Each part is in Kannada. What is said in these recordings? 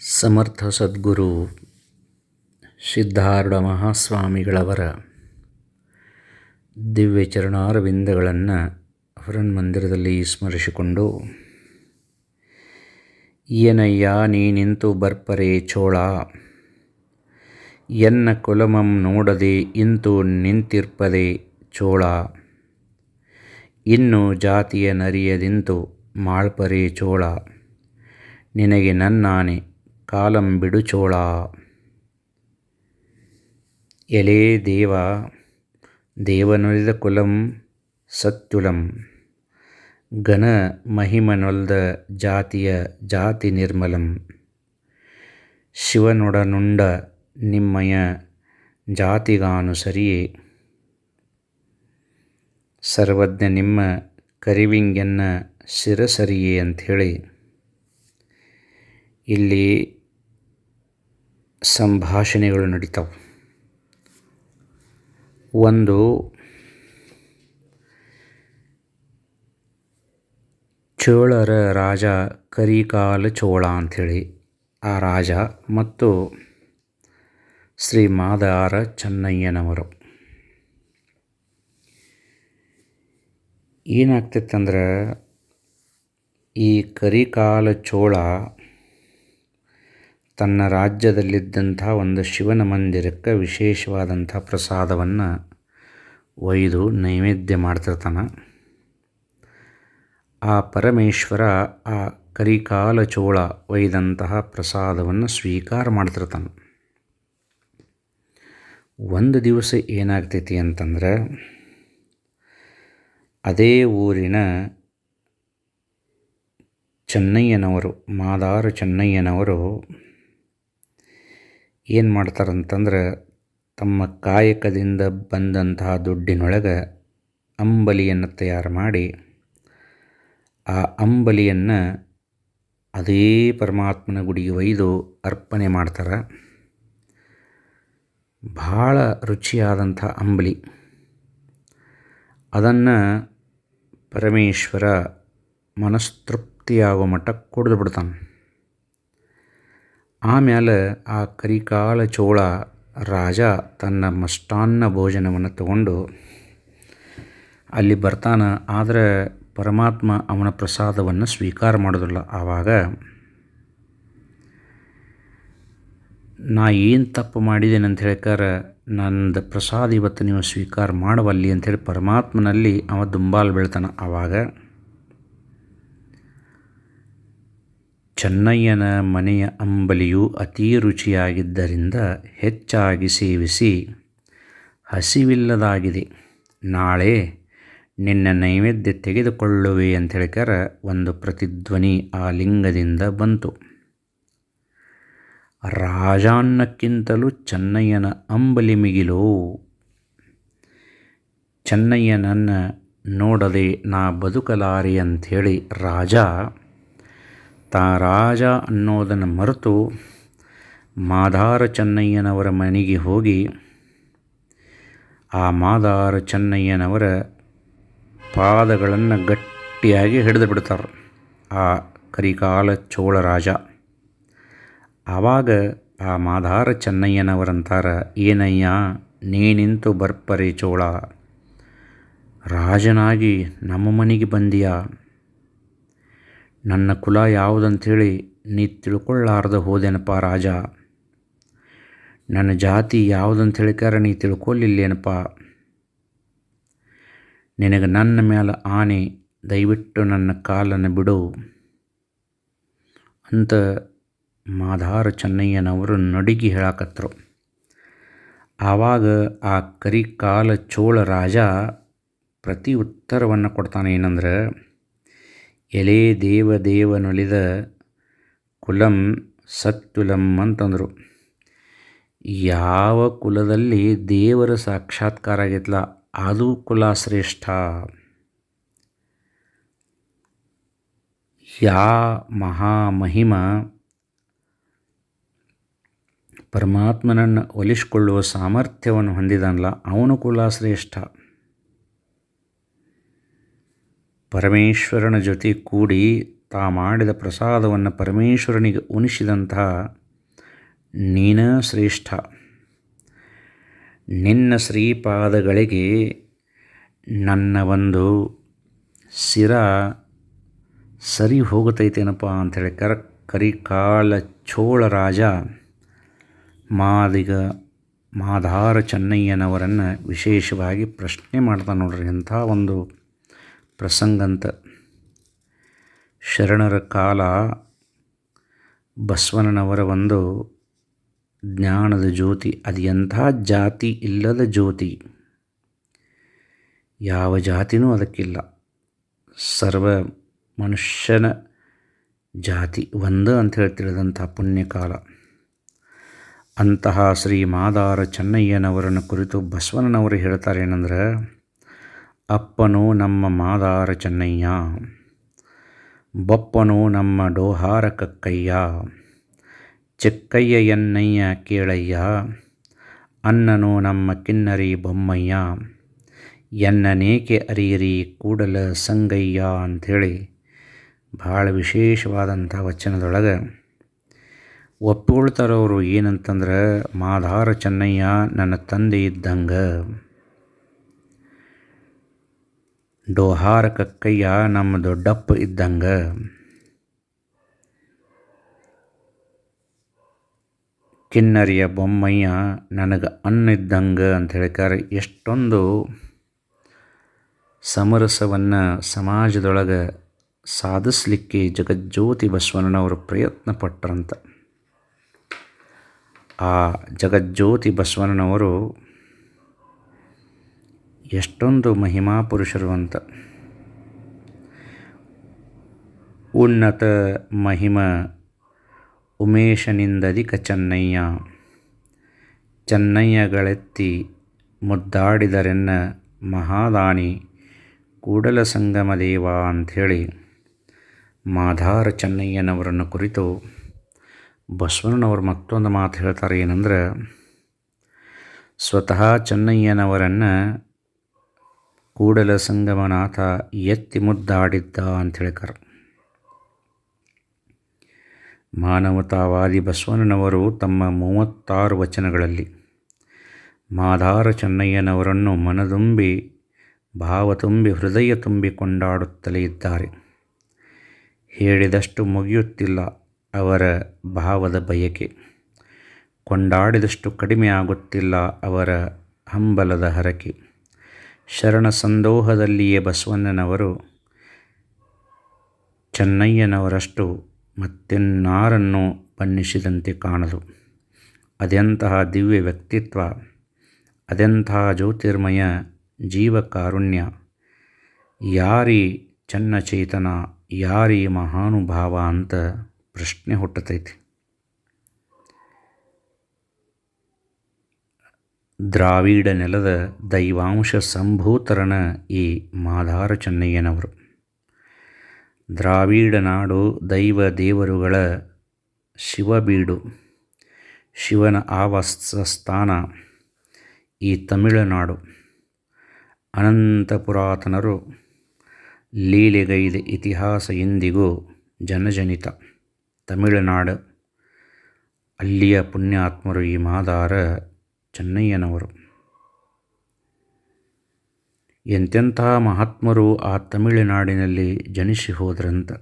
ಸಮರ್ಥ ಸದ್ಗುರು ಸಿದ್ಧಾರೂಢ ಮಹಾಸ್ವಾಮಿಗಳವರ ದಿವ್ಯ ಚರಣಾರವಿಂದಗಳನ್ನು ಮಂದಿರದಲ್ಲಿ ಸ್ಮರಿಸಿಕೊಂಡು, ಏನಯ್ಯ, ನೀ ನಿಂತು ಬರ್ಪರೆ ಚೋಳ, ಎನ್ನ ಕುಲಮಂ ನೋಡದೆ ಇಂತು ನಿಂತಿರ್ಪದೆ ಚೋಳ, ಇನ್ನು ಜಾತಿಯ ನರಿಯದಿಂತು ಮಾಳ್ಪರೆ ಚೋಳ, ನಿನಗೆ ನನ್ನಾನೆ ಕಾಲಂ ಬಿಡುಚೋಳ. ಎಲೇ ದೇವ, ದೇವನೊಲಿದ ಕುಲಂ ಸತ್ಯುಲಂ. ಘನ ಮಹಿಮನೊಲ್ದ ಜಾತಿಯ ಜಾತಿ ನಿರ್ಮಲಂ. ಶಿವನೊಡನುಂಡ ನಿಮ್ಮಯ ಜಾತಿಗಾನು ಸರಿಯೇ. ಸರ್ವಜ್ಞ ನಿಮ್ಮ ಕರಿವಿಂಗೆನ್ನ ಶಿರಸರಿಯೇ ಅಂಥೇಳಿ. ಇಲ್ಲಿ ಸಂಭಾಷಣೆಗಳು ನಡೀತಾವೆ. ಒಂದು, ಚೋಳರ ರಾಜ ಕರಿಕಾಲ ಚೋಳ ಅಂಥೇಳಿ ಆ ರಾಜ ಮತ್ತು ಶ್ರೀ ಮಾದಾರ ಚೆನ್ನಯ್ಯನವರು. ಏನಾಗ್ತಿತ್ತಂದ್ರೆ ಈ ಕರಿಕಾಲ ಚೋಳ ತನ್ನ ರಾಜ್ಯದಲ್ಲಿದ್ದಂಥ ಒಂದು ಶಿವನ ಮಂದಿರಕ್ಕೆ ವಿಶೇಷವಾದಂಥ ಪ್ರಸಾದವನ್ನು ಒಯ್ದು ನೈವೇದ್ಯ ಮಾಡ್ತಿರ್ತಾನೆ. ಆ ಪರಮೇಶ್ವರ ಆ ಕರಿಕಾಲ ಚೋಳ ಒಯ್ದಂತಹ ಪ್ರಸಾದವನ್ನು ಸ್ವೀಕಾರ ಮಾಡ್ತಿರ್ತಾನೆ. ಒಂದು ದಿವಸ ಏನಾಗ್ತೈತಿ ಅಂತಂದ್ರೆ, ಅದೇ ಊರಿನ ಚೆನ್ನಯ್ಯನವರು, ಮಾದಾರ ಚೆನ್ನಯ್ಯನವರು ಏನು ಮಾಡ್ತಾರಂತಂದ್ರೆ ತಮ್ಮ ಕಾಯಕದಿಂದ ಬಂದಂತಹ ದುಡ್ಡಿನೊಳಗೆ ಅಂಬಲಿಯನ್ನು ತಯಾರು ಮಾಡಿ, ಆ ಅಂಬಲಿಯನ್ನು ಅದೇ ಪರಮಾತ್ಮನ ಗುಡಿಗೆ ಒಯ್ದು ಅರ್ಪಣೆ ಮಾಡ್ತಾರೆ. ಭಾಳ ರುಚಿಯಾದಂಥ ಅಂಬಲಿ. ಅದನ್ನು ಪರಮೇಶ್ವರ ಮನಸ್ತೃಪ್ತಿಯಾಗೋ ಮಟ್ಟ ಕುಡಿದು ಬಿಡ್ತಾನೆ. ಆಮೇಲೆ ಆ ಕರಿಕಾಳ ಚೋಳ ರಾಜ ತನ್ನ ಮಷ್ಟಾನ್ನ ಭೋಜನವನ್ನು ತಗೊಂಡು ಅಲ್ಲಿ ಬರ್ತಾನೆ. ಆದರೆ ಪರಮಾತ್ಮ ಅವನ ಪ್ರಸಾದವನ್ನು ಸ್ವೀಕಾರ ಮಾಡೋದಿಲ್ಲ. ಆವಾಗ ನಾ ಏನು ತಪ್ಪು ಮಾಡಿದ್ದೇನೆ ಅಂತ ಹೇಳ್ಕಾರ ನಂದು ಪ್ರಸಾದ ಇವತ್ತು ನೀವು ಸ್ವೀಕಾರ ಮಾಡವಲ್ಲಿ ಅಂಥೇಳಿ ಪರಮಾತ್ಮನಲ್ಲಿ ಅವ ದುಂಬಾಲು ಬೀಳ್ತಾನೆ. ಆವಾಗ ಚೆನ್ನಯ್ಯನ ಮನೆಯ ಅಂಬಲಿಯು ಅತೀ ರುಚಿಯಾಗಿದ್ದರಿಂದ ಹೆಚ್ಚಾಗಿ ಸೇವಿಸಿ ಹಸಿವಿಲ್ಲದಾಗಿದೆ. ನಾಳೆ ನಿನ್ನ ನೈವೇದ್ಯ ತೆಗೆದುಕೊಳ್ಳುವೆ ಅಂತ ಹೇಳ್ಕರ ಒಂದು ಪ್ರತಿಧ್ವನಿ ಆ ಲಿಂಗದಿಂದ ಬಂತು. ರಾಜಾನ್ನಕ್ಕಿಂತಲೂ ಚೆನ್ನಯ್ಯನ ಅಂಬಲಿ ಮಿಗಿಲು. ಚೆನ್ನಯ್ಯನನ್ನು ನೋಡದೆ ನಾ ಬದುಕಲಾರಿ ಅಂಥೇಳಿ ರಾಜ ತಾ ರಾಜ ಅನ್ನೋದನ್ನು ಮರೆತು ಮಾದಾರ ಚೆನ್ನಯ್ಯನವರ ಮನೆಗೆ ಹೋಗಿ ಆ ಮಾದಾರ ಚೆನ್ನಯ್ಯನವರ ಪಾದಗಳನ್ನು ಗಟ್ಟಿಯಾಗಿ ಹಿಡಿದು ಬಿಡ್ತಾರೆ ಆ ಕರಿಕಾಲ ಚೋಳ ರಾಜ. ಆವಾಗ ಆ ಮಾದಾರ ಚೆನ್ನಯ್ಯನವರಂತಾರ, ಏನಯ್ಯ, ನೀನಿಂತು ಬರ್ಪರೆ ಚೋಳ. ರಾಜನಾಗಿ ನಮ್ಮ ಮನೆಗೆ ಬಂದೀಯಾ? ನನ್ನ ಕುಲ ಯಾವುದಂಥೇಳಿ ನೀ ತಿಳ್ಕೊಳ್ಳಾರ್ದ ಹೋದೆನಪ್ಪ ರಾಜ. ನನ್ನ ಜಾತಿ ಯಾವುದಂತ ಹೇಳಿಕಾರ ನೀ ತಿಳ್ಕೊಳ್ಳಿಲ್ಲೇನಪ್ಪ ನಿನಗೆ ನನ್ನ ಮೇಲೆ ಆನೆ, ದಯವಿಟ್ಟು ನನ್ನ ಕಾಲನ್ನು ಬಿಡು. ಅಂತ ಮಾಧಾರ ಚೆನ್ನಯ್ಯನವರು ನಡುಗಿ ಹೇಳಾಕತ್ತರು ಆವಾಗ ಆ ಕರಿಕಾಲ ಚೋಳ ರಾಜ ಪ್ರತಿ ಉತ್ತರವನ್ನು ಕೊಡ್ತಾನೆ ಏನಂದ್ರೆ ಎಲೆ ದೇವ ದೇವನೊಲಿದ ಕುಲಂ ಸತ್ಯುಲಂ ಅಂತಂದರು. ಯಾವ ಕುಲದಲ್ಲಿ ದೇವರ ಸಾಕ್ಷಾತ್ಕಾರ ಆಗಿತ್ತಲ್ಲ ಅದು ಕುಲ ಶ್ರೇಷ್ಠ ಯಾ ಮಹಾಮಹಿಮ ಪರಮಾತ್ಮನನ್ನು ಒಲಿಸಿಕೊಳ್ಳುವ ಸಾಮರ್ಥ್ಯವನ್ನು ಹೊಂದಿದನಲ್ಲ ಅವನು ಕುಲ ಶ್ರೇಷ್ಠ ಪರಮೇಶ್ವರನ ಜೊತೆ ಕೂಡಿ ತಾ ಮಾಡಿದ ಪ್ರಸಾದವನ್ನು ಪರಮೇಶ್ವರನಿಗೆ ಉಣಿಸಿದಂತಹ ನೀನ ಶ್ರೇಷ್ಠ. ನಿನ್ನ ಶ್ರೀಪಾದಗಳಿಗೆ ನನ್ನ ಒಂದು ಶಿರ ಸರಿ ಹೋಗುತ್ತೈತೇನಪ್ಪ ಅಂಥೇಳಿ ಕರ ಕರಿಕಾಲ ಚೋಳ ರಾಜ ಮಾದಿಗ ಮಾಧಾರ ಚೆನ್ನಯ್ಯನವರನ್ನು ವಿಶೇಷವಾಗಿ ಪ್ರಶ್ನೆ ಮಾಡ್ತಾನೆ ನೋಡ್ರಿ ಇಂಥ ಒಂದು ಪ್ರಸಂಗಂತ. ಶರಣರ ಕಾಲ ಬಸವನವರ ಒಂದು ಜ್ಞಾನದ ಜ್ಯೋತಿ, ಅದು ಎಂಥ ಜಾತಿ ಇಲ್ಲದ ಜ್ಯೋತಿ. ಯಾವ ಜಾತಿನೂ ಅದಕ್ಕಿಲ್ಲ. ಸರ್ವ ಮನುಷ್ಯನ ಜಾತಿ ಒಂದು ಅಂತ ಹೇಳಿ ತಿಳಿದಂಥ ಪುಣ್ಯಕಾಲ. ಅಂತಹ ಶ್ರೀ ಮಾದಾರ ಚೆನ್ನಯ್ಯನವರನ್ನು ಕುರಿತು ಬಸವನವರು ಹೇಳ್ತಾರೆ ಏನಂದ್ರೆ ಅಪ್ಪನು ನಮ್ಮ ಮಾದಾರ ಚೆನ್ನಯ್ಯ. ಬಪ್ಪನೋ ನಮ್ಮ ಡೋಹಾರ ಕಕ್ಕಯ್ಯ. ಚೆಕ್ಕಯ್ಯ ಎನ್ನಯ್ಯ ಕೇಳಯ್ಯ. ಅನ್ನನೋ ನಮ್ಮ ಕಿನ್ನರಿ ಬೊಮ್ಮಯ್ಯ. ಎನ್ನನೇಕೆ ಅರಿಯಿರಿ ಕೂಡಲ ಸಂಗಯ್ಯ ಅಂಥೇಳಿ ಭಾಳ ವಿಶೇಷವಾದಂಥ ವಚನದೊಳಗೆ ಒಪ್ಪಿಕೊಳ್ತಾರವರು ಏನಂತಂದ್ರೆ ಮಾಧಾರ ಚೆನ್ನಯ್ಯ ನನ್ನ ತಂದೆ ಇದ್ದಂಗೆ. ಡೋಹಾರ ಕಕ್ಕಯ್ಯ ನಮ್ಮ ದೊಡ್ಡಪ್ಪ ಇದ್ದಂಗ. ಕಿನ್ನರಿಯ ಬೊಮ್ಮಯ್ಯ ನನಗೆ ಅನ್ನ ಇದ್ದಂಗೆ ಅಂತ ಹೇಳ್ತಾರೆ ಎಷ್ಟೊಂದು ಸಮರಸವನ್ನು ಸಮಾಜದೊಳಗೆ ಸಾಧಿಸಲಿಕ್ಕೆ ಜಗಜ್ಯೋತಿ ಬಸವಣ್ಣನವರು ಪ್ರಯತ್ನ ಪಟ್ಟರಂತ ಆ ಜಗಜ್ಯೋತಿ ಬಸವಣ್ಣನವರು ಎಷ್ಟೊಂದು ಮಹಿಮಾ ಪುರುಷರು ಅಂತ ಉನ್ನತ ಮಹಿಮ ಉಮೇಶನಿಂದಧಿಕ ಚೆನ್ನಯ್ಯ. ಚೆನ್ನಯ್ಯಗಳೆತ್ತಿ ಮುದ್ದಾಡಿದರೆನ್ನ ಮಹಾದಾನಿ ಕೂಡಲ ಸಂಗಮ ದೇವ ಅಂಥೇಳಿ ಮಾಧಾರ ಚೆನ್ನಯ್ಯನವರನ್ನು ಕುರಿತು ಬಸವಣ್ಣನವರು ಮತ್ತೊಂದು ಮಾತು ಹೇಳ್ತಾರೆ ಏನಂದ್ರೆ, ಸ್ವತಃ ಚೆನ್ನಯ್ಯನವರನ್ನು ಕೂಡಲ ಸಂಗಮನಾಥ ಎತ್ತಿ ಮುದ್ದಾಡಿದ್ದ ಹೇಳ್ತಾರೆ ಮಾನವತಾವಾದಿ ಬಸವಣ್ಣನವರು ತಮ್ಮ ಮೂವತ್ತಾರು ವಚನಗಳಲ್ಲಿ ಮಾಧಾರ ಚೆನ್ನಯ್ಯನವರನ್ನು ಮನದುಂಬಿ ಭಾವ ತುಂಬಿ ಹೃದಯ ತುಂಬಿ ಕೊಂಡಾಡುತ್ತಲೇ ಇದ್ದಾರೆ. ಹೇಳಿದಷ್ಟು ಮುಗಿಯುತ್ತಿಲ್ಲ ಅವರ ಭಾವದ ಬಯಕೆ. ಕೊಂಡಾಡಿದಷ್ಟು ಕಡಿಮೆ ಆಗುತ್ತಿಲ್ಲ ಅವರ ಹಂಬಲದ ಹರಕೆ. ಶರಣ ಸಂದೋಹದಲ್ಲಿಯೇ ಬಸವಣ್ಣನವರು ಚೆನ್ನಯ್ಯನವರಷ್ಟು ಮತ್ತೆನ್ನಾರನ್ನು ಬಣ್ಣಿಸಿದಂತೆ ಕಾಣಲು. ಅದೆಂತಹ ದಿವ್ಯ ವ್ಯಕ್ತಿತ್ವ, ಅದೆಂತಹ ಜ್ಯೋತಿರ್ಮಯ ಜೀವಕಾರುಣ್ಯ. ಯಾರಿ ಚನ್ನಚೇತನ, ಯಾರಿ ಮಹಾನುಭಾವ ಅಂತ ಪ್ರಶ್ನೆ ಹುಟ್ಟತೈತಿ. ದ್ರಾವಿಡ ನೆಲದ ದೈವಾಂಶ ಸಂಭೂತರನ ಈ ಮಾಧಾರ ಚೆನ್ನಯ್ಯನವರು. ದ್ರಾವಿಡ ನಾಡು ದೈವ ದೇವರುಗಳ ಶಿವಬೀಡು. ಶಿವನ ಆವಾಸ ಸ್ಥಾನ ಈ ತಮಿಳುನಾಡು. ಅನಂತ ಪುರಾತನರು ಲೀಲೆಗೈದ ಇತಿಹಾಸ ಎಂದಿಗೂ ಜನಜನಿತ ತಮಿಳುನಾಡು. ಅಲ್ಲಿಯ ಪುಣ್ಯಾತ್ಮರು ಈ ಮಾದಾರ ಚೆನ್ನಯ್ಯನವರು. ಎಂತೆಂಥ ಮಹಾತ್ಮರು ಆ ತಮಿಳುನಾಡಿನಲ್ಲಿ ಜನಿಸಿ ಹೋದ್ರಂತ.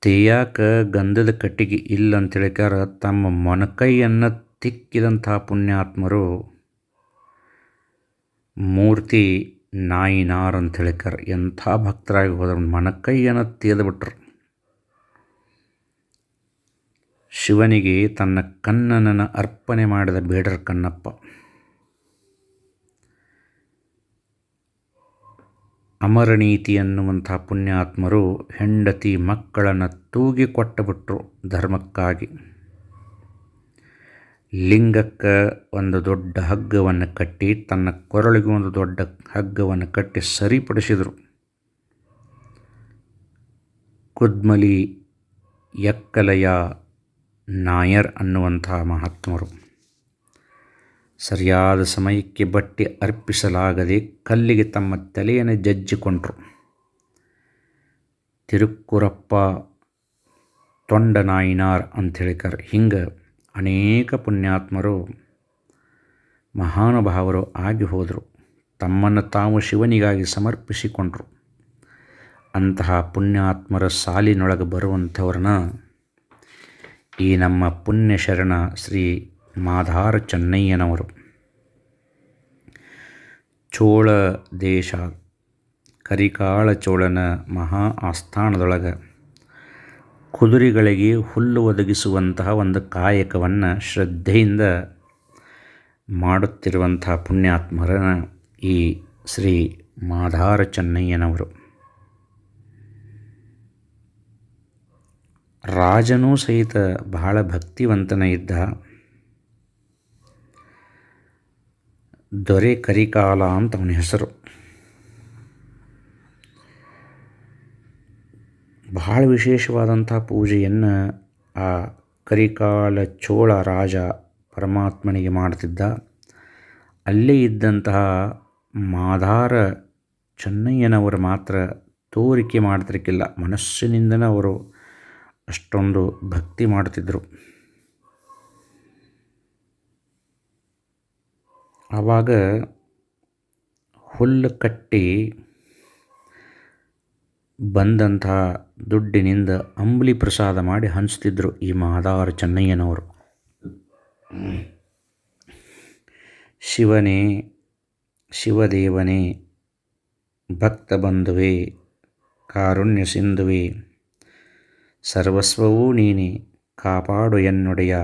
ತೇಯಾಕ ಗಂಧದ ಕಟ್ಟಿಗೆ ಇಲ್ಲ ಅಂತ ಹೇಳಿಕಾರ ತಮ್ಮ ಮೊನಕೈಯನ್ನು ತಿಕ್ಕಿದಂಥ ಪುಣ್ಯಾತ್ಮರು ಮೂರ್ತಿ ನಾಯಿನಾರ್ ಅಂತ ಹೇಳಿಕಾರ ಎಂಥ ಭಕ್ತರಾಗಿ ಹೋದ್ರ ಮನಕೈಯನ್ನು ತೀರ್ದುಬಿಟ್ರು ಶಿವನಿಗೆ ತನ್ನ ಕನ್ನನನ ಅರ್ಪಣೆ ಮಾಡಿದ ಬೇಡರ ಕಣ್ಣಪ್ಪ. ಅಮರನೀತಿ ಎನ್ನುವಂಥ ಪುಣ್ಯಾತ್ಮರು ಹೆಂಡತಿ ಮಕ್ಕಳನ್ನು ತೂಗಿ ಕೊಟ್ಟುಬಿಟ್ರು ಧರ್ಮಕ್ಕಾಗಿ. ಲಿಂಗಕ್ಕೆ ಒಂದು ದೊಡ್ಡ ಹಗ್ಗವನ್ನು ಕಟ್ಟಿ ತನ್ನ ಕೊರಳಿಗೆ ಒಂದು ದೊಡ್ಡ ಹಗ್ಗವನ್ನು ಕಟ್ಟಿ ಸರಿಪಡಿಸಿದರು. ಕುದ್ಮಲಿ ಎಕ್ಕಲಯ ನಾಯರ್ ಅನ್ನುವಂಥ ಮಹಾತ್ಮರು. ಸರಿಯಾದ ಸಮಯಕ್ಕೆ ಬಟ್ಟೆ ಅರ್ಪಿಸಲಾಗದೆ ಕಲ್ಲಿಗೆ ತಮ್ಮ ತಲೆಯನ್ನು ಜಜ್ಜಿಕೊಂಡರು. ತಿರುಕ್ಕುರಪ್ಪ ತೊಂಡ ನಾಯಿನಾರ್ ಅಂತ ಅಂಥೇಳಿಕರ್. ಹಿಂಗೆ ಅನೇಕ ಪುಣ್ಯಾತ್ಮರು ಮಹಾನುಭಾವರು ಆಗಿ ಹೋದರು. ತಮ್ಮನ್ನು ತಾವು ಶಿವನಿಗಾಗಿ ಸಮರ್ಪಿಸಿಕೊಂಡರು. ಅಂತಹ ಪುಣ್ಯಾತ್ಮರ ಸಾಲಿನೊಳಗೆ ಬರುವಂಥವ್ರನ್ನ ಈ ನಮ್ಮ ಪುಣ್ಯ ಶರಣ ಶ್ರೀ ಮಾಧಾರ ಚೆನ್ನಯ್ಯನವರು. ಚೋಳ ದೇಶ, ಕರಿಕಾಳ ಚೋಳನ ಮಹಾ ಆಸ್ಥಾನದೊಳಗೆ ಕುದುರೆಗಳಿಗೆ ಹುಲ್ಲು ಒದಗಿಸುವಂತಹ ಒಂದು ಕಾಯಕವನ್ನು ಶ್ರದ್ಧೆಯಿಂದ ಮಾಡುತ್ತಿರುವಂತಹ ಪುಣ್ಯಾತ್ಮರನ ಈ ಶ್ರೀ ಮಾಧಾರ ಚೆನ್ನಯ್ಯನವರು. ರಾಜನೂ ಸಹಿತ ಬಹಳ ಭಕ್ತಿವಂತನ ಇದ್ದ ದೊರೆ ಕರಿಕಾಲ ಅಂತ ಅವನ ಹೆಸರು. ಬಹಳ ವಿಶೇಷವಾದಂಥ ಪೂಜೆಯನ್ನು ಆ ಕರಿಕಾಲ ಚೋಳ ರಾಜ ಪರಮಾತ್ಮನಿಗೆ ಮಾಡ್ತಿದ್ದ. ಅಲ್ಲೇ ಇದ್ದಂತಹ ಮಾಧಾರ ಚೆನ್ನಯ್ಯನವರು ಮಾತ್ರ ತೋರಿಕೆ ಮಾಡ್ತಿರಕ್ಕಿಲ್ಲ ಮನಸ್ಸಿನಿಂದನೇ ಅವರು ಅಷ್ಟೊಂದು ಭಕ್ತಿ ಮಾಡ್ತಿದ್ದರು ಆವಾಗ ಹುಲ್ಲು ಕಟ್ಟಿ ಬಂದಂಥ ದುಡ್ಡಿನಿಂದ ಅಂಬ್ಲಿ ಪ್ರಸಾದ ಮಾಡಿ ಹಂಚ್ತಿದ್ರು ಈ ಮಾದಾರ ಚೆನ್ನಯ್ಯನವರು. ಶಿವನೇ, ಶಿವದೇವನೇ, ಭಕ್ತ ಬಂಧುವೆ, ಕಾರುಣ್ಯ ಸಿಂಧುವೆ ಸರ್ವಸ್ವವೂ ನೀನೆ, ಕಾಪಾಡು ಎನ್ನೊಡೆಯ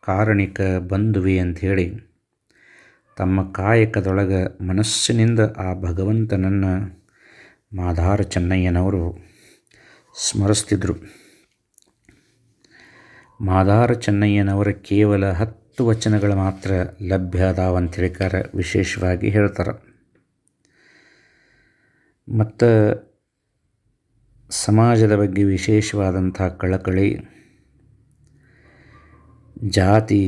ಕಾರಣಿಕ ಬಂಧುವೆ ಅಂಥೇಳಿ. ತಮ್ಮ ಕಾಯಕದೊಳಗೆ ಮನಸ್ಸಿನಿಂದ ಆ ಭಗವಂತನನ್ನು ಮಾಧಾರ ಚೆನ್ನಯ್ಯನವರು ಸ್ಮರಿಸ್ತಿದ್ರು. ಮಾದಾರ ಚೆನ್ನಯ್ಯನವರ ಕೇವಲ ಹತ್ತು ವಚನಗಳು ಮಾತ್ರ ಲಭ್ಯ ಅದಾವ ಅಂತ ಹೇಳ್ಕಾರ ವಿಶೇಷವಾಗಿ ಹೇಳ್ತಾರೆ. ಮತ್ತು ಸಮಾಜದ ಬಗ್ಗೆ ವಿಶೇಷವಾದಂಥ ಕಳಕಳಿ, ಜಾತಿ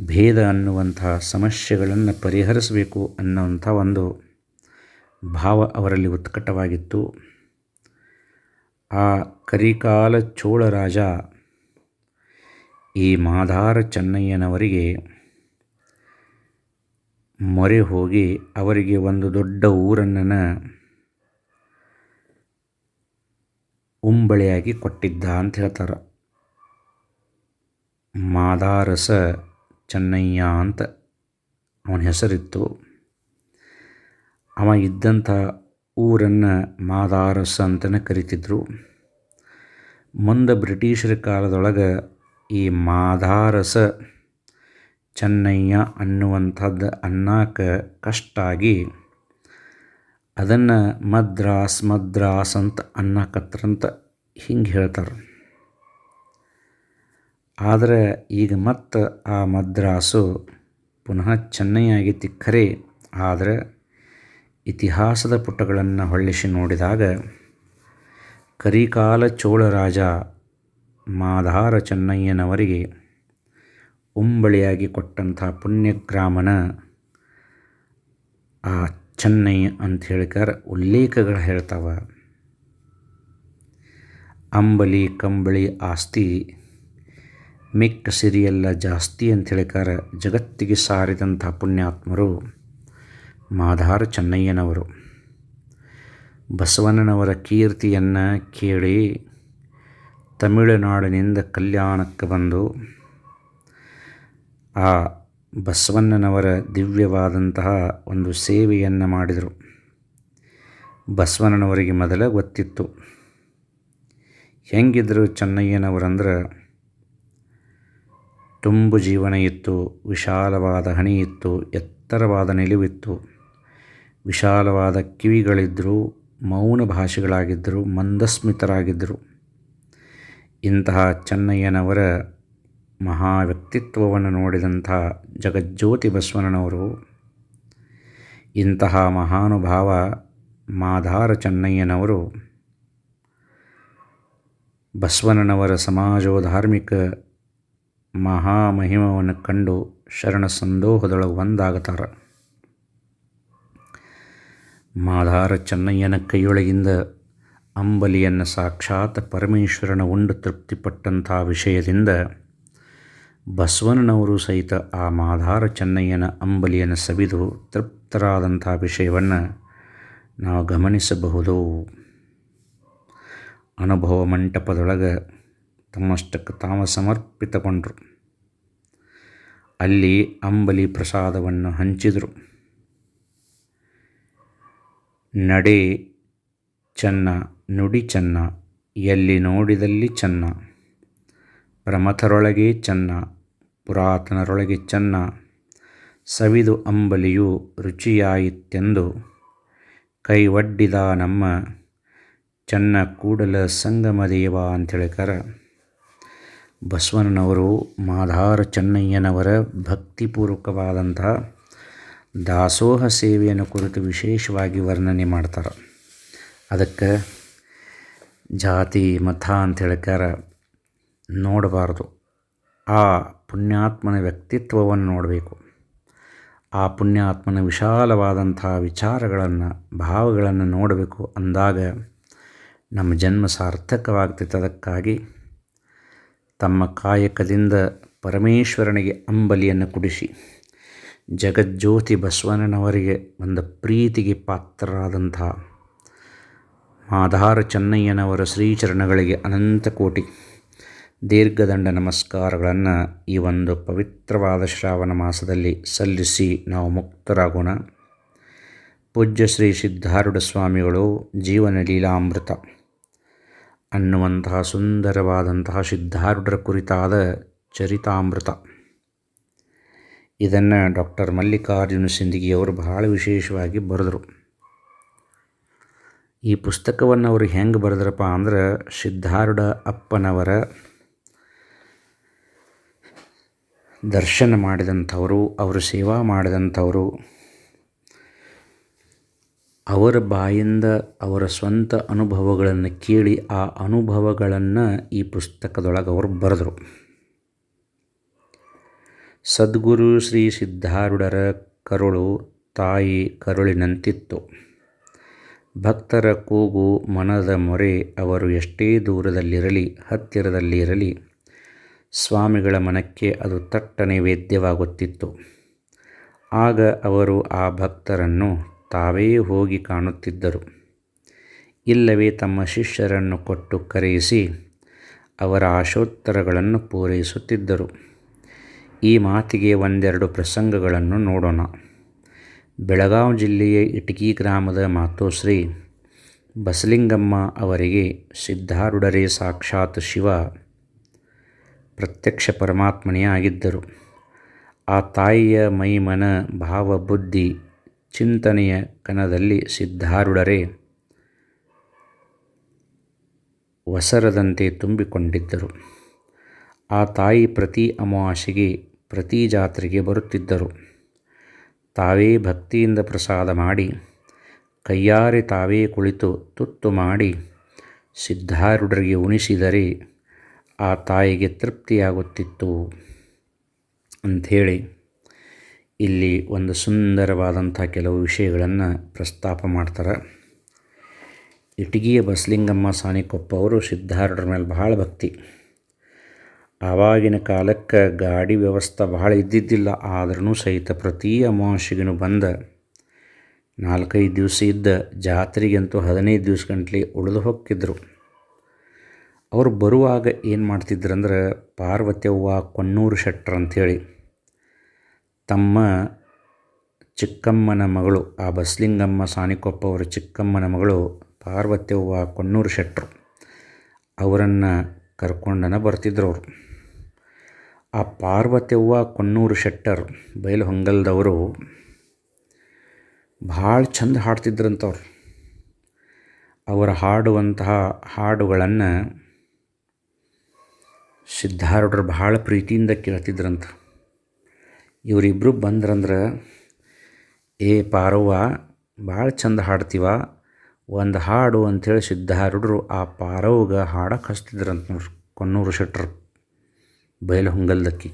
ಭೇದ ಅನ್ನುವಂಥ ಸಮಸ್ಯೆಗಳನ್ನು ಪರಿಹರಿಸಬೇಕು ಅನ್ನುವಂಥ ಒಂದು ಭಾವ ಅವರಲ್ಲಿ ಉತ್ಕಟವಾಗಿತ್ತು. ಆ ಕರಿಕಾಲ ಚೋಳ ರಾಜ ಈ ಮಾಧಾರ ಚೆನ್ನಯ್ಯನವರಿಗೆ ಮೊರೆ ಹೋಗಿ ಅವರಿಗೆ ಒಂದು ದೊಡ್ಡ ಊರನ್ನು ಉಂಬಳೆಯಾಗಿ ಕೊಟ್ಟಿದ್ದ ಅಂತ ಹೇಳ್ತಾರೆ. ಮಾದಾರಸ ಚೆನ್ನಯ್ಯ ಅಂತ ಅವನ ಹೆಸರಿತ್ತು. ಅವ ಇದ್ದಂಥ ಊರನ್ನು ಮಾದಾರಸ ಅಂತಲೇ ಕರಿತಿದ್ರು. ಮುಂದೆ ಬ್ರಿಟಿಷರ ಕಾಲದೊಳಗೆ ಈ ಮಾದಾರಸ ಚೆನ್ನಯ್ಯ ಅನ್ನುವಂಥದ್ದು ಅನ್ನಕ್ಕೆ ಕಷ್ಟ ಆಗಿ ಅದನ್ನು ಮದ್ರಾಸ್ ಮದ್ರಾಸ್ ಅಂತ ಅನ್ನಕತ್ರಂತ ಹಿಂಗೆ ಹೇಳ್ತಾರೆ. ಆದರೆ ಈಗ ಮತ್ತೆ ಆ ಮದ್ರಾಸು ಪುನಃ ಚೆನ್ನೈ ಆಗೈತಿ ಖರೆ, ಆದರೆ ಇತಿಹಾಸದ ಪುಟಗಳನ್ನು ಹೊಳ್ಳಿಸಿ ನೋಡಿದಾಗ ಕರಿಕಾಲ ಚೋಳ ರಾಜ ಮಾಧಾರ ಚೆನ್ನಯ್ಯನವರಿಗೆ ಉಂಬಳಿಯಾಗಿ ಕೊಟ್ಟಂಥ ಪುಣ್ಯಗ್ರಾಮನ ಆ ಚೆನ್ನೈ ಅಂತ ಹೇಳಿಕಾರ ಉಲ್ಲೇಖಗಳು ಹೇಳ್ತಾವ. ಅಂಬಲಿ, ಕಂಬಳಿ, ಆಸ್ತಿ ಮಿಕ್ಕ ಸಿರಿಯಲ್ಲ ಜಾಸ್ತಿ ಅಂತ ಹೇಳಿಕಾರ ಜಗತ್ತಿಗೆ ಸಾರಿದಂಥ ಪುಣ್ಯಾತ್ಮರು ಮಾಧಾರ ಚೆನ್ನಯ್ಯನವರು. ಬಸವಣ್ಣನವರ ಕೀರ್ತಿಯನ್ನು ಕೇಳಿ ತಮಿಳುನಾಡಿನಿಂದ ಕಲ್ಯಾಣಕ್ಕೆ ಬಂದು ಆ ಬಸವಣ್ಣನವರ ದಿವ್ಯವಾದಂತಹ ಒಂದು ಸೇವೆಯನ್ನು ಮಾಡಿದರು. ಬಸವಣ್ಣನವರಿಗೆ ಮೊದಲ ಗೊತ್ತಿತ್ತು. ಹೆಂಗಿದ್ರು ಚೆನ್ನಯ್ಯನವರಂದ್ರೆ ತುಂಬು ಜೀವನ ಇತ್ತು, ವಿಶಾಲವಾದ ಹಣಿ ಇತ್ತು, ಎತ್ತರವಾದ ನಿಲುವಿತ್ತು ವಿಶಾಲವಾದ ಕಿವಿಗಳಿದ್ದರು ಮೌನ ಭಾಷೆಗಳಾಗಿದ್ದರು ಮಂದಸ್ಮಿತರಾಗಿದ್ದರು ಇಂತಹ ಚೆನ್ನಯ್ಯನವರ ಮಹಾ ವ್ಯಕ್ತಿತ್ವವನ್ನು ನೋಡಿದಂಥ ಜಗಜ್ಯೋತಿ ಬಸವಣ್ಣನವರು ಇಂತಹ ಮಹಾನುಭಾವ ಮಾಧಾರ ಚೆನ್ನಯ್ಯನವರು ಬಸವಣ್ಣನವರ ಸಮಾಜೋಧಾರ್ಮಿಕ ಮಹಾಮಹಿಮವನ್ನು ಕಂಡು ಶರಣ ಸಂದೋಹದೊಳಗೆ ಒಂದಾಗತಾರ. ಮಾಧಾರ ಚೆನ್ನಯ್ಯನ ಕೈಯೊಳಗಿಂದ ಅಂಬಲಿಯನ್ನು ಸಾಕ್ಷಾತ್ ಪರಮೇಶ್ವರನ ಉಂಡು ತೃಪ್ತಿಪಟ್ಟಂಥ ವಿಷಯದಿಂದ ಬಸವಣ್ಣನವರು ಸಹಿತ ಆ ಮಾಧಾರ ಚೆನ್ನಯ್ಯನ ಅಂಬಲಿಯನ್ನು ಸವಿದು ತೃಪ್ತರಾದಂಥ ವಿಷಯವನ್ನು ನಾವು ಗಮನಿಸಬಹುದು? ಅನುಭವ ಮಂಟಪದೊಳಗೆ ತಮ್ಮಷ್ಟಕ್ಕೆ ತಾವು ಸಮರ್ಪಿತಗೊಂಡರು. ಅಲ್ಲಿ ಅಂಬಲಿ ಪ್ರಸಾದವನ್ನು ಹಂಚಿದರು. ನಡೆ ಚೆನ್ನ, ನುಡಿ ಚೆನ್ನ, ಎಲ್ಲಿ ನೋಡಿದಲ್ಲಿ ಚೆನ್ನ ಪ್ರಮಥರೊಳಗೆ ಚೆನ್ನ ಪುರಾತನರೊಳಗೆ ಚೆನ್ನ ಸವಿದು ಅಂಬಲಿಯು ರುಚಿಯಾಯಿತೆಂದು ಕೈವಡ್ಡಿದ ನಮ್ಮ ಚೆನ್ನ ಕೂಡಲ ಸಂಗಮ ದೇವ ಅಂಥೇಳಿಕಾರ ಬಸವಣ್ಣನವರು ಮಾಧಾರ ಚೆನ್ನಯ್ಯನವರ ಭಕ್ತಿಪೂರ್ವಕವಾದಂತಹ ದಾಸೋಹ ಸೇವೆಯನ್ನು ಕುರಿತು ವಿಶೇಷವಾಗಿ ವರ್ಣನೆ ಮಾಡ್ತಾರೆ. ಅದಕ್ಕೆ ಜಾತಿ ಮತ ಹೇಳ್ಕಾರ ನೋಡಬಾರ್ದು. ಆ ಪುಣ್ಯಾತ್ಮನ ವ್ಯಕ್ತಿತ್ವವನ್ನು ನೋಡಬೇಕು. ಆ ಪುಣ್ಯಾತ್ಮನ ವಿಶಾಲವಾದಂಥ ವಿಚಾರಗಳನ್ನು, ಭಾವಗಳನ್ನು ನೋಡಬೇಕು ಅಂದಾಗ ನಮ್ಮ ಜನ್ಮ ಸಾರ್ಥಕವಾಗ್ತಿತ್ತು ಅದಕ್ಕಾಗಿ ತಮ್ಮ ಕಾಯಕದಿಂದ ಪರಮೇಶ್ವರನಿಗೆ ಅಂಬಲಿಯನ್ನು ಕುಡಿಸಿ, ಜಗಜ್ಯೋತಿ ಬಸವಣ್ಣನವರಿಗೆ ಒಂದು ಪ್ರೀತಿಗೆ ಪಾತ್ರರಾದಂಥ ಮಾಧಾರ ಚೆನ್ನಯ್ಯನವರ ಶ್ರೀಚರಣಗಳಿಗೆ ಅನಂತ ಕೋಟಿ ದೀರ್ಘದಂಡ ನಮಸ್ಕಾರಗಳನ್ನು ಈ ಒಂದು ಪವಿತ್ರವಾದ ಶ್ರಾವಣ ಮಾಸದಲ್ಲಿ ಸಲ್ಲಿಸಿ ನಾವು ಮುಕ್ತರಾಗೋಣ. ಪೂಜ್ಯ ಶ್ರೀ ಸಿದ್ಧಾರೂಢ ಸ್ವಾಮಿಗಳು ಜೀವನ ಲೀಲಾಮೃತ. ಅನ್ನುವಂತಹ ಸುಂದರವಾದಂತಹ ಸಿದ್ಧಾರೂಢರ ಕುರಿತಾದ ಚರಿತಾಮೃತ. ಇದನ್ನು ಡಾಕ್ಟರ್ ಮಲ್ಲಿಕಾರ್ಜುನ ಸಿಂದಗಿಯವರು ಬಹಳ ವಿಶೇಷವಾಗಿ ಬರೆದರು. ಈ ಪುಸ್ತಕವನ್ನು ಅವರು ಹೆಂಗೆ ಬರೆದ್ರಪ್ಪ ಅಂದ್ರೆ ಸಿದ್ಧಾರೂಢ ಅಪ್ಪನವರ ದರ್ಶನ ಮಾಡಿದಂಥವರು, ಅವರು ಸೇವಾ ಮಾಡಿದಂಥವರು, ಅವರ ಬಾಯಿಂದ ಅವರ ಸ್ವಂತ ಅನುಭವಗಳನ್ನು ಕೇಳಿ ಆ ಅನುಭವಗಳನ್ನು ಈ ಪುಸ್ತಕದೊಳಗೆ ಅವರು ಬರೆದರು. ಸದ್ಗುರು ಶ್ರೀ ಸಿದ್ಧಾರುಡರ ಕರುಳು ತಾಯಿ ಕರುಳಿನಂತಿತ್ತು. ಭಕ್ತರ ಕೂಗು ಮನದ ಮೊರೆ ಅವರು ಎಷ್ಟೇ ದೂರದಲ್ಲಿರಲಿ, ಹತ್ತಿರದಲ್ಲಿರಲಿ ಸ್ವಾಮಿಗಳ ಮನಕ್ಕೆ ಅದು ತಟ್ಟನೆ ವೇದ್ಯವಾಗುತ್ತಿತ್ತು ಆಗ ಅವರು ಆ ಭಕ್ತರನ್ನು ತಾವೇ ಹೋಗಿ ಕಾಣುತ್ತಿದ್ದರು. ಇಲ್ಲವೇ ತಮ್ಮ ಶಿಷ್ಯರನ್ನು ಕೊಟ್ಟು ಕರೆಯಿಸಿ ಅವರ ಆಶೋತ್ತರಗಳನ್ನು ಪೂರೈಸುತ್ತಿದ್ದರು. ಈ ಮಾತಿಗೆ ಒಂದೆರಡು ಪ್ರಸಂಗಗಳನ್ನು ನೋಡೋಣ. ಬೆಳಗಾವಿ ಜಿಲ್ಲೆಯ ಇಟಗಿ ಗ್ರಾಮದ ಮಾತೋಶ್ರೀ ಬಸಲಿಂಗಮ್ಮ ಅವರಿಗೆ ಸಿದ್ಧಾರೂಢರೇ ಸಾಕ್ಷಾತ್ ಶಿವ. ಪ್ರತ್ಯಕ್ಷ ಪರಮಾತ್ಮನೇ ಆಗಿದ್ದರು. ಆ ತಾಯಿಯ ಮೈಮನ ಭಾವ ಬುದ್ಧಿ ಚಿಂತನೆಯ ಕಣದಲ್ಲಿ ಸಿದ್ಧಾರುಡರೇ ವಸರದಂತೆ ತುಂಬಿಕೊಂಡಿದ್ದರು. ಆ ತಾಯಿ ಪ್ರತಿ ಅಮಾವಾಸೆಗೆ ಪ್ರತಿ ಜಾತ್ರೆಗೆ ಬರುತ್ತಿದ್ದರು. ತಾವೇ ಭಕ್ತಿಯಿಂದ ಪ್ರಸಾದ ಮಾಡಿ, ಕೈಯಾರೆ ತಾವೇ ಕುಳಿತು ತುತ್ತು ಮಾಡಿ ಸಿದ್ಧಾರುಡರಿಗೆ ಉಣಿಸಿದರೆ ಆ ತಾಯಿಗೆ ತೃಪ್ತಿಯಾಗುತ್ತಿತ್ತು ಅಂಥೇಳಿ ಇಲ್ಲಿ ಒಂದು ಸುಂದರವಾದಂಥ ಕೆಲವು ವಿಷಯಗಳನ್ನು ಪ್ರಸ್ತಾಪ ಮಾಡ್ತಾರೆ. ಇಟಗಿಯ ಬಸಲಿಂಗಮ್ಮ ಸಾನಿಕೊಪ್ಪ ಅವರು ಸಿದ್ಧಾರೂಢರ ಮೇಲೆ ಬಹಳ ಭಕ್ತಿ. ಆವಾಗಿನ ಕಾಲಕ್ಕೆ ಗಾಡಿ ವ್ಯವಸ್ಥೆ ಬಹಳ ಇದ್ದಿದ್ದಿಲ್ಲ, ಆದ್ರೂ ಸಹಿತ ಪ್ರತಿ ಅಮಾವಾಸ್ಯೆಗೂ ಬಂದ ನಾಲ್ಕೈದು ದಿವಸ ಇದ್ದ ಜಾತ್ರೆಗಂತೂ ಹದಿನೈದು ದಿವಸ ಗಂಟ್ಲೆ ಉಳಿದು ಹೋಗ್ತಿದ್ರು. ಅವರು ಬರುವಾಗ ಏನು ಮಾಡ್ತಿದ್ರಂದ್ರೆ ಪಾರ್ವತ್ಯವ್ವ ಕೊನ್ನೂರು ಶೆಟ್ರ್ ಅಂಥೇಳಿ ತಮ್ಮ ಚಿಕ್ಕಮ್ಮನ ಮಗಳು, ಆ ಬಸ್ಲಿಂಗಮ್ಮ ಸಾನಿಕೊಪ್ಪ ಅವರ ಚಿಕ್ಕಮ್ಮನ ಮಗಳು ಪಾರ್ವತ್ಯವ್ವ ಕೊನ್ನೂರು ಶೆಟ್ಟರು ಅವರನ್ನು ಕರ್ಕೊಂಡನ ಬರ್ತಿದ್ರು ಅವರು. ಆ ಪಾರ್ವತ್ಯವ್ವ ಕೊನ್ನೂರು ಶೆಟ್ಟರ್ ಬೈಲಹೊಂಗಲದವರು ಭಾಳ ಚಂದ ಹಾಡ್ತಿದ್ರಂಥವ್ರು ಅವರ ಹಾಡುವಂತಹ ಹಾಡುಗಳನ್ನು ಸಿದ್ಧಾರೂಢರು ಭಾಳ ಪ್ರೀತಿಯಿಂದ ಕೇಳ್ತಿದ್ರಂತ. ಇವರಿಬ್ಬರು ಬಂದ್ರಂದ್ರೆ, ಏ ಪಾರವ್ವ, ಭಾಳ ಚಂದ ಹಾಡ್ತೀವ, ಒಂದು ಹಾಡು ಅಂಥೇಳಿ ಸಿದ್ಧಾರೂಢರು ಆ ಪಾರವ್ಗೆ ಹಾಡಕ್ಕೆ ನೋಡ್ರಿ ಕೊನ್ನೂರು ಶೆಟ್ರು ಬಯಲುಹೊಂಗಲದಕ್ಕಿ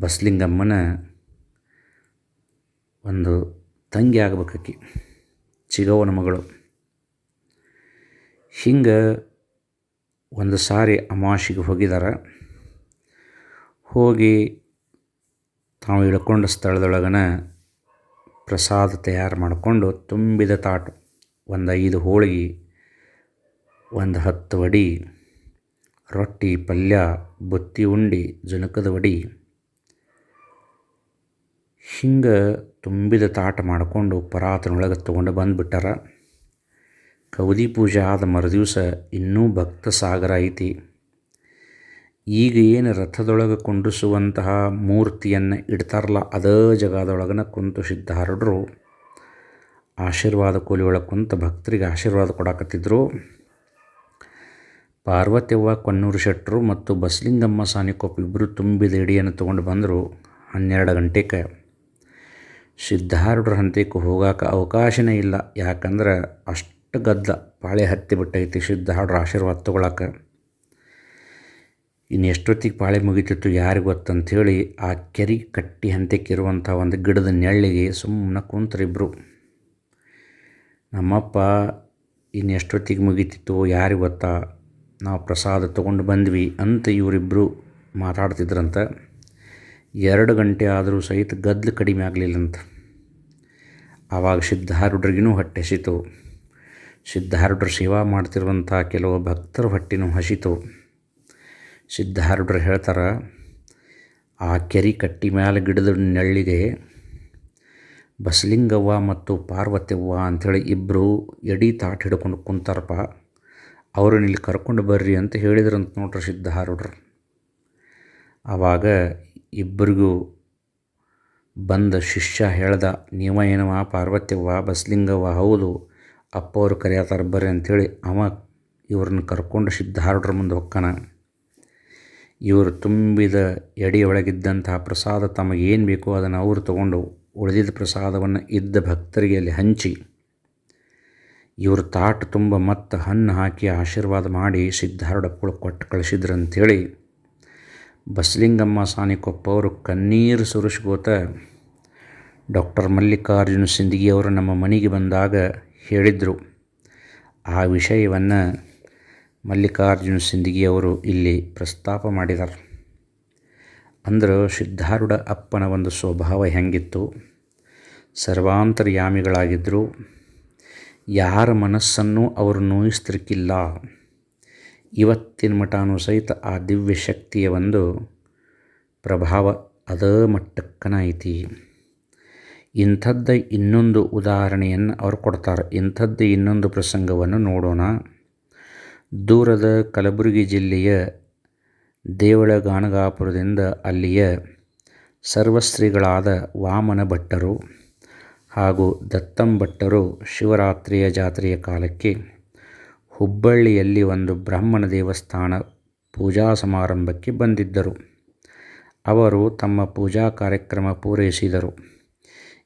ಬಸ್ಲಿಂಗಮ್ಮನ ಒಂದು ತಂಗಿ ಆಗ್ಬೇಕಕ್ಕಿ ಚಿಗವನ ಮಗಳು. ಹಿಂಗೆ ಒಂದು ಸಾರಿ ಅಮಾವಾಸ್ಯೆಗೆ ಹೋಗಿದ್ದಾರೆ ಹೋಗಿ ತಾವು ಇಳ್ಕೊಂಡ ಸ್ಥಳದೊಳಗನ ಪ್ರಸಾದ ತಯಾರು ಮಾಡಿಕೊಂಡು ತುಂಬಿದ ತಾಟು, ಒಂದು ಐದು ಹೋಳಿಗೆ, ಒಂದು ಹತ್ತು ವಡಿ, ರೊಟ್ಟಿ, ಪಲ್ಯ, ಬುತ್ತಿ, ಉಂಡಿ, ಜುನಕದ ವಡಿ. ಹಿಂಗೆ ತುಂಬಿದ ತಾಟ ಮಾಡಿಕೊಂಡು ಪರಾತನೊಳಗೆ ತೊಗೊಂಡು ಬಂದುಬಿಟ್ಟಾರ. ಕೌದಿ ಪೂಜೆ ಆದ ಮರುದಿವಸ ಇನ್ನೂ ಭಕ್ತ ಸಾಗರ ಐತಿ. ಈಗ ಏನು ರಥದೊಳಗೆ ಕುಂಡಿಸುವಂತಹ ಮೂರ್ತಿಯನ್ನು ಇಡ್ತಾರಲ್ಲ, ಅದೇ ಜಗದೊಳಗನ ಕುಂತು ಸಿದ್ಧಾರಡರು ಆಶೀರ್ವಾದ ಒಳಗೆ ಕುಂತ ಭಕ್ತರಿಗೆ ಆಶೀರ್ವಾದ ಕೊಡಾಕತ್ತಿದ್ರು. ಪಾರ್ವತಿಯವ್ವ ಕೊನ್ನೂರು ಶೆಟ್ಟರು ಮತ್ತು ಬಸಲಿಂಗಮ್ಮ ಸಾನಿಕೊಪ್ಪ ಇಬ್ಬರು ತುಂಬಿದ ಎಡಿಯನ್ನು ತೊಗೊಂಡು ಬಂದರು ಹನ್ನೆರಡು ಗಂಟೆಗೆ ಸಿದ್ಧಾರೂಢರ ಹಂತಕ್ಕೆ ಹೋಗಾಕ ಅವಕಾಶನೇ ಇಲ್ಲ. ಯಾಕಂದ್ರೆ ಅಷ್ಟು ಗದ್ದ ಪಾಳೆ ಹತ್ತಿ ಬಿಟ್ಟೈತಿ ಸಿದ್ಧಾರೂಢರ ಆಶೀರ್ವಾದ ತೊಗೊಳಕ್ಕೆ ಇನ್ನು ಎಷ್ಟೊತ್ತಿಗೆ ಪಾಳೆ ಮುಗಿತಿತ್ತು ಯಾರಿಗೆ ಗೊತ್ತಂಥೇಳಿ ಆ ಕೆರಿ ಕಟ್ಟಿ ಹಂತಕ್ಕಿರುವಂಥ ಒಂದು ಗಿಡದ ನೆಳ್ಳಿಗೆ ಸುಮ್ಮನೆ ಕುಂತರಿಬ್ಬರು ನಮ್ಮಪ್ಪ, ಇನ್ನು ಎಷ್ಟೊತ್ತಿಗೆ ಮುಗಿತಿತ್ತು ಯಾರಿಗೆ ಗೊತ್ತಾ, ನಾವು ಪ್ರಸಾದ ತೊಗೊಂಡು ಬಂದ್ವಿ ಅಂತ ಇವರಿಬ್ಬರು ಮಾತಾಡ್ತಿದ್ರಂತ. ಎರಡು ಗಂಟೆ ಆದರೂ ಸಹಿತ ಗದ್ದಲು ಕಡಿಮೆ ಆಗಲಿಲ್ಲಂತ. ಆವಾಗ ಸಿದ್ಧಾರೂಢರಿಗೂ ಹೊಟ್ಟೆ ಹಸಿತು. ಸಿದ್ಧಾರೂಢರು ಸೇವಾ ಮಾಡ್ತಿರುವಂಥ ಕೆಲವು ಭಕ್ತರ ಹೊಟ್ಟಿನೂ ಹಸಿತು. ಸಿದ್ಧಾರೂಢರು ಹೇಳ್ತಾರೆ, ಆ ಕೆರಿ ಕಟ್ಟಿ ಮ್ಯಾಲೆ ಗಿಡದ ನೆಳ್ಳಿಗೆ ಬಸಲಿಂಗವ್ವ ಮತ್ತು ಪಾರ್ವತಿವ್ವ ಅಂಥೇಳಿ ಇಬ್ಬರು ಎಡಿ ತಾಟ್ ಹಿಡ್ಕೊಂಡು ಕುಂತಾರಪ್ಪ. ಅವ್ರನ್ನ ಇಲ್ಲಿ ಕರ್ಕೊಂಡು ಬರ್ರಿ ಅಂತ ಹೇಳಿದ್ರಂತ ನೋಡ್ರಿ ಸಿದ್ಧಾರೂಢರು. ಆವಾಗ ಇಬ್ಬರಿಗೂ ಬಂದ ಶಿಷ್ಯ ಹೇಳ್ದ, ನೀವ ಏನವ ಪಾರ್ವತಿವ್ವ ಬಸಲಿಂಗವ್ವ ಹೌದು ಅಪ್ಪ ಅವರು ಕರೆಯತ್ತಾರ ಬರ್ರಿ ಅಂಥೇಳಿ ಅವ ಇವ್ರನ್ನ ಕರ್ಕೊಂಡು ಸಿದ್ಧಾರೂಢರ ಮುಂದೆ ಹೊಕ್ಕಾನ. ಇವರು ತುಂಬಿದ ಎಡೆಯೊಳಗಿದ್ದಂತಹ ಪ್ರಸಾದ ತಮಗೇನು ಬೇಕೋ ಅದನ್ನು ಅವರು ತಗೊಂಡು ಉಳಿದಿದ್ದ ಪ್ರಸಾದವನ್ನು ಇದ್ದ ಭಕ್ತರಿಗೆ ಅಲ್ಲಿ ಹಂಚಿ, ಇವರು ತಾಟು ತುಂಬ ಮತ್ತು ಹಣ್ಣು ಹಾಕಿ ಆಶೀರ್ವಾದ ಮಾಡಿ ಸಿದ್ಧಾರೂಢಪ್ಪಳು ಕೊಟ್ಟು ಕಳಿಸಿದ್ರಂಥೇಳಿ ಬಸಲಿಂಗಮ್ಮ ಸಾನಿಕೊಪ್ಪ ಅವರು ಕಣ್ಣೀರು ಸುರಿಸ್ಕೋತ, ಡಾಕ್ಟರ್ ಮಲ್ಲಿಕಾರ್ಜುನ ಸಿಂದಗಿ ಅವರು ನಮ್ಮ ಮನೆಗೆ ಬಂದಾಗ ಹೇಳಿದರು. ಆ ವಿಷಯವನ್ನು ಮಲ್ಲಿಕಾರ್ಜುನ ಸಿಂಧಗಿ ಅವರು ಇಲ್ಲಿ ಪ್ರಸ್ತಾಪ ಮಾಡಿದರು. ಅಂದ್ರೆ ಸಿದ್ಧಾರೂಢ ಅಪ್ಪನ ಒಂದು ಸ್ವಭಾವ ಹೆಂಗಿತ್ತು? ಸರ್ವಾಂತರ್ಯಾಮಿಗಳಾಗಿದ್ದರು ಯಾರ ಮನಸ್ಸನ್ನು ಅವರು ನೋಯಿಸ್ತಿರ್ಕಿಲ್ಲ. ಇವತ್ತಿನ ಮಠನೂ ಸಹಿತ ಆ ದಿವ್ಯ ಶಕ್ತಿಯ ಒಂದು ಪ್ರಭಾವ ಅದ ಮಟ್ಟಕ್ಕನ ಐತಿ. ಇಂಥದ್ದ ಇನ್ನೊಂದು ಉದಾಹರಣೆಯನ್ನು ಅವರು ಕೊಡ್ತಾರೆ. ಇಂಥದ್ದೇ ಇನ್ನೊಂದು ಪ್ರಸಂಗವನ್ನು ನೋಡೋಣ. ದೂರದ ಕಲಬುರಗಿ ಜಿಲ್ಲೆಯ ದೇವಳ ಗಾಣಗಾಪುರದಿಂದ ಅಲ್ಲಿಯ ಸರ್ವಶ್ರೀಗಳಾದ ವಾಮನ ಭಟ್ಟರು ಹಾಗೂ ದತ್ತಂ ಭಟ್ಟರು ಶಿವರಾತ್ರಿಯ ಜಾತ್ರೆಯ ಕಾಲಕ್ಕೆ ಹುಬ್ಬಳ್ಳಿಯಲ್ಲಿ ಒಂದು ಬ್ರಾಹ್ಮಣ ದೇವಸ್ಥಾನ ಪೂಜಾ ಸಮಾರಂಭಕ್ಕೆ ಬಂದಿದ್ದರು. ಅವರು ತಮ್ಮ ಪೂಜಾ ಕಾರ್ಯಕ್ರಮ ಪೂರೈಸಿದರು.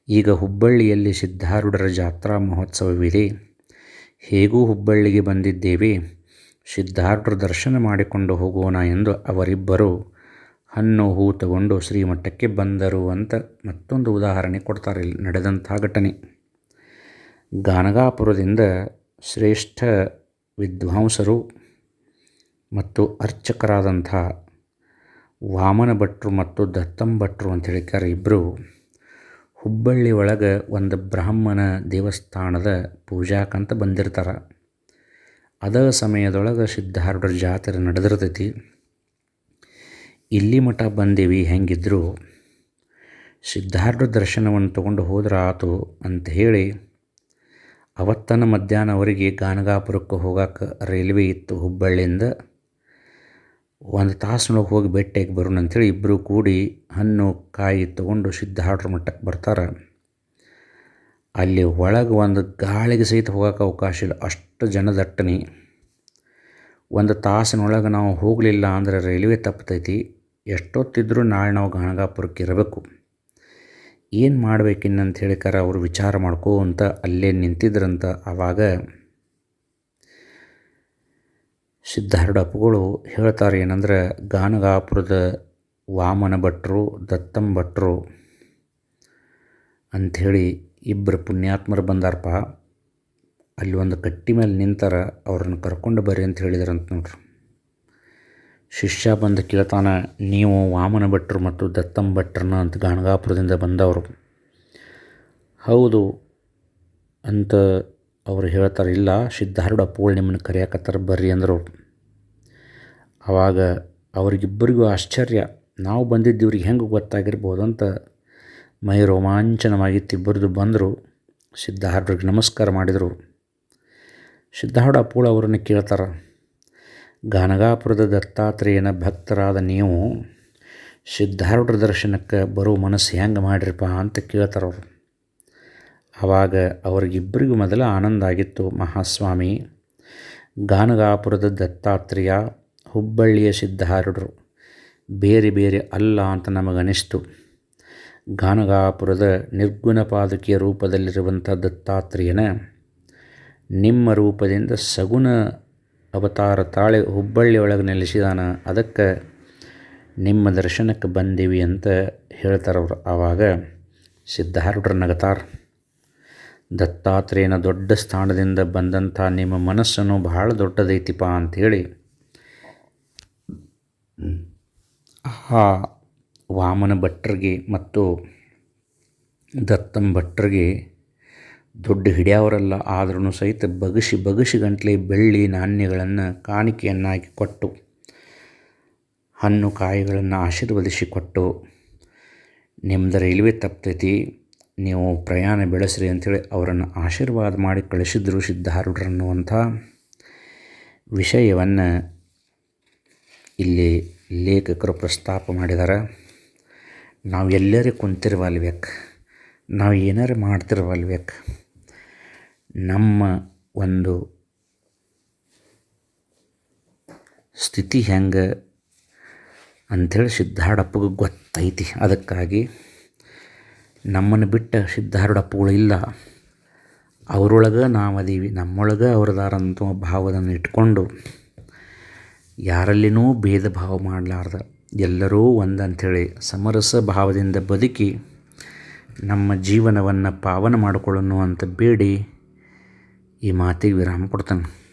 ಈಗ ಹುಬ್ಬಳ್ಳಿಯಲ್ಲಿ ಸಿದ್ಧಾರೂಢರ ಜಾತ್ರಾ ಮಹೋತ್ಸವವಿದೆ. ಹೇಗೂ ಹುಬ್ಬಳ್ಳಿಗೆ ಬಂದಿದ್ದೇವೆ? ಸಿದ್ಧಾರೂಢರ ದರ್ಶನ ಮಾಡಿಕೊಂಡು ಹೋಗೋಣ ಎಂದು ಅವರಿಬ್ಬರು ಹಣ್ಣು ಹೂ ತಗೊಂಡು ಶ್ರೀಮಠಕ್ಕೆ ಬಂದರು ಅಂತ ಮತ್ತೊಂದು ಉದಾಹರಣೆ ಕೊಡ್ತಾರೆ. ಇಲ್ಲಿ ನಡೆದಂಥ ಘಟನೆ. ಗಾನಗಾಪುರದಿಂದ ಶ್ರೇಷ್ಠ ವಿದ್ವಾಂಸರು ಮತ್ತು ಅರ್ಚಕರಾದಂಥ ವಾಮನ ಭಟ್ರು ಮತ್ತು ದತ್ತಂ ಭಟ್ರು ಅಂತ ಹೇಳಿಕಾರೆ ಇಬ್ಬರು ಹುಬ್ಬಳ್ಳಿ ಒಳಗೆ ಒಂದು ಬ್ರಾಹ್ಮಣ ದೇವಸ್ಥಾನದ ಪೂಜಾಕಂತ ಬಂದಿರ್ತಾರೆ. ಅದ ಸಮಯದೊಳಗೆ ಸಿದ್ಧಾರೂಢರ ಜಾತ್ರೆ ನಡೆದಿರ್ತೈತಿ. ಇಲ್ಲಿ ಮಠ ಬಂದೇವಿ ಹೆಂಗಿದ್ರು, ಸಿದ್ಧಾರ್ಢ ದರ್ಶನವನ್ನು ತಗೊಂಡು ಹೋದ್ರೆ ಆತು ಅಂತ ಹೇಳಿ, ಅವತ್ತನ ಮಧ್ಯಾಹ್ನ ಅವರಿಗೆ ಗಾನಗಾಪುರಕ್ಕೆ ಹೋಗಕ್ಕೆ ರೈಲ್ವೆ ಇತ್ತು ಹುಬ್ಬಳ್ಳಿಯಿಂದ. ಒಂದು ತಾಸಿನೊಳಗೆ ಹೋಗಿ ಭೇಟಿಯಾಗಿ ಬರೋಣ ಅಂಥೇಳಿ ಇಬ್ಬರು ಕೂಡಿ ಹಣ್ಣು, ಕಾಯಿ ತೊಗೊಂಡು ಸಿದ್ಧ ಹಾಡ್ರ ಮಟ್ಟಕ್ಕೆ ಬರ್ತಾರೆ. ಅಲ್ಲಿ ಒಳಗೆ ಒಂದು ಗಾಳಿಗೆ ಸಹಿತ ಹೋಗೋಕೆ ಅವಕಾಶ ಇಲ್ಲ, ಅಷ್ಟು ಜನದಟ್ಟಣೆ. ಒಂದು ತಾಸಿನೊಳಗೆ ನಾವು ಹೋಗಲಿಲ್ಲ ಅಂದರೆ ರೈಲ್ವೆ ತಪ್ಪತೈತಿ, ಎಷ್ಟೊತ್ತಿದ್ರೂ ನಾಳೆ ನಾವು ಗಾಣಗಾಪುರಕ್ಕೆ ಇರಬೇಕು. ಏನು ಮಾಡ್ಬೇಕಿನ್ನಂತ ಹೇಳಿಕಾರ ಅವರು ವಿಚಾರ ಮಾಡ್ಕೋ ಅಂತ ಅಲ್ಲೇ ನಿಂತಿದ್ರಂತ ಆವಾಗ ಸಿದ್ಧಾರೂಢ ಅಪ್ಪಗಳು ಹೇಳ್ತಾರೆ ಏನಂದ್ರೆ, ಗಾನಗಾಪುರದ ವಾಮನ ಭಟ್ರು, ದತ್ತಂ ಭಟ್ರು ಅಂಥೇಳಿ ಇಬ್ಬರು ಪುಣ್ಯಾತ್ಮರು ಬಂದಾರಪ್ಪ. ಅಲ್ಲಿ ಒಂದು ಕಟ್ಟಿ ಮೇಲೆ ನಿಂತಾರ ಅವ್ರನ್ನ ಕರ್ಕೊಂಡು ಬರ್ರಿ ಅಂತ ಹೇಳಿದ್ರಂತ ನೋಡ್ರಿ. ಶಿಷ್ಯ ಬಂದು ಕೇಳ್ತಾನ, ನೀವು ವಾಮನ ಭಟ್ರು ಮತ್ತು ದತ್ತಂ ಭಟ್ರನ್ನ ಅಂತ ಗಾನಗಾಪುರದಿಂದ ಬಂದವರು. ಹೌದು ಅಂತ ಅವ್ರು ಹೇಳ್ತಾರೆ, ಇಲ್ಲ ಸಿದ್ಧಾರೂಢ ಪೋಳ್ ನಿಮ್ಮನ್ನು ಕರೆಯಕತ್ತಾರ, ಬರ್ರಿ ಅಂದರು ಆವಾಗ ಅವರಿಗಿಬ್ಬರಿಗೂ ಆಶ್ಚರ್ಯ, ನಾವು ಬಂದಿದ್ದು ಇವ್ರಿಗೆ ಹೆಂಗೆ ಗೊತ್ತಾಗಿರ್ಬೋದು ಅಂತ ಮೈ ರೋಮಾಂಚನವಾಗಿತ್ತು ಇಬ್ಬರದು ಬಂದರು ಸಿದ್ಧಾರೂಢರಿಗೆ ನಮಸ್ಕಾರ ಮಾಡಿದರು ಸಿದ್ಧಾರೂಢ ಪೋಳ್ ಅವರನ್ನು ಕೇಳ್ತಾರೆ, ಗಾನಗಾಪುರದ ದತ್ತಾತ್ರೇಯನ ಭಕ್ತರಾದ ನೀವು ಸಿದ್ಧಾರೂಢರ ದರ್ಶನಕ್ಕೆ ಬರೋ ಮನಸ್ಸು ಹೆಂಗೆ ಮಾಡಿರಪ್ಪ ಅಂತ ಕೇಳ್ತಾರೆ ಅವರು. ಆವಾಗ ಅವರಿಗಿಬ್ಬರಿಗೂ ಮೊದಲ ಆನಂದ ಆಗಿತ್ತು. ಮಹಾಸ್ವಾಮಿ, ಗಾನಗಾಪುರದ ದತ್ತಾತ್ರೇಯ, ಹುಬ್ಬಳ್ಳಿಯ ಸಿದ್ಧಾರೂಢರು ಬೇರೆ ಬೇರೆ ಅಲ್ಲ ಅಂತ ನಮಗನಿಸ್ತು. ಗಾನಗಾಪುರದ ನಿರ್ಗುಣ ಪಾದುಕೆಯ ರೂಪದಲ್ಲಿರುವಂಥ ದತ್ತಾತ್ರೇಯನ ನಿಮ್ಮ ರೂಪದಿಂದ ಸಗುಣ ಅವತಾರ ತಾಳೆ ಹುಬ್ಬಳ್ಳಿಯೊಳಗೆ ನೆಲೆಸಿದಾನ, ಅದಕ್ಕೆ ನಿಮ್ಮ ದರ್ಶನಕ್ಕೆ ಬಂದೀವಿ ಅಂತ ಹೇಳ್ತಾರವ್ರು. ಆವಾಗ ಸಿದ್ಧಾರೂಢರು ನಗತಾರ. ದತ್ತಾತ್ರೇಯನ ದೊಡ್ಡ ಸ್ಥಾನದಿಂದ ಬಂದಂಥ ನಿಮ್ಮ ಮನಸ್ಸನ್ನು ಬಹಳ ದೊಡ್ಡದೈತಿಪ್ಪ ಅಂಥೇಳಿ. ಆ ವಾಮನ ಭಟ್ರಿಗೆ ಮತ್ತು ದತ್ತಂ ಭಟ್ರಿಗೆ ದೊಡ್ಡ ಹಿಡಿಯವರಲ್ಲ ಆದ್ರೂ ಸಹಿತ ಬಗಸಿ ಬಗಸಿ ಗಂಟ್ಲೆ ಬೆಳ್ಳಿ ನಾಣ್ಯಗಳನ್ನು ಕಾಣಿಕೆಯನ್ನಾಗಿ ಕೊಟ್ಟು, ಹಣ್ಣು ಕಾಯಿಗಳನ್ನು ಆಶೀರ್ವದಿಸಿ ಕೊಟ್ಟು ನಿಮ್ಮದು ರೈಲ್ವೆ ತಪ್ತೈತಿ ನೀವು ಪ್ರಯಾಣ ಬೆಳೆಸ್ರಿ ಅಂಥೇಳಿ ಅವರನ್ನು ಆಶೀರ್ವಾದ ಮಾಡಿ ಕಳಿಸಿದ್ರು ಸಿದ್ಧಾರೂಢರನ್ನುವಂಥ ವಿಷಯವನ್ನು ಇಲ್ಲಿ ಲೇಖಕರು ಪ್ರಸ್ತಾಪ ಮಾಡಿದ್ದಾರೆ. ನಾವು ಎಲ್ಲರೇ ಕುಂತಿರ್ವಲ್ಬೇಕು ನಾವು ಏನಾರು ಮಾಡ್ತಿರ್ವಲ್ಬೇಕು ನಮ್ಮ ಒಂದು ಸ್ಥಿತಿ ಹೆಂಗೆ ಅಂಥೇಳಿ ಸಿದ್ಧಾಡಪ್ಪಗೆ ಗೊತ್ತೈತಿ. ಅದಕ್ಕಾಗಿ ನಮ್ಮನ್ನು ಬಿಟ್ಟ ಸಿದ್ಧಾರೂಢಪ್ಪಗಳು ಇಲ್ಲ. ಅವರೊಳಗೆ ನಾವು ಅದೀವಿ ನಮ್ಮೊಳಗೆ ಅವ್ರದಾರಂಥ ಭಾವವನ್ನು ಇಟ್ಕೊಂಡು ಯಾರಲ್ಲಿನೂ ಭೇದ ಭಾವ ಮಾಡಲಾರ್ದ. ಎಲ್ಲರೂ ಒಂದಂಥೇಳಿ ಸಮರಸ ಭಾವದಿಂದ ಬದುಕಿ ನಮ್ಮ ಜೀವನವನ್ನು ಪಾವನ ಮಾಡಿಕೊಳ್ಳೋಣ ಅಂತ ಬೇಡಿ ಈ ಮಾತಿಗೆ ವಿರಾಮ ಕೊಡ್ತಾನೆ.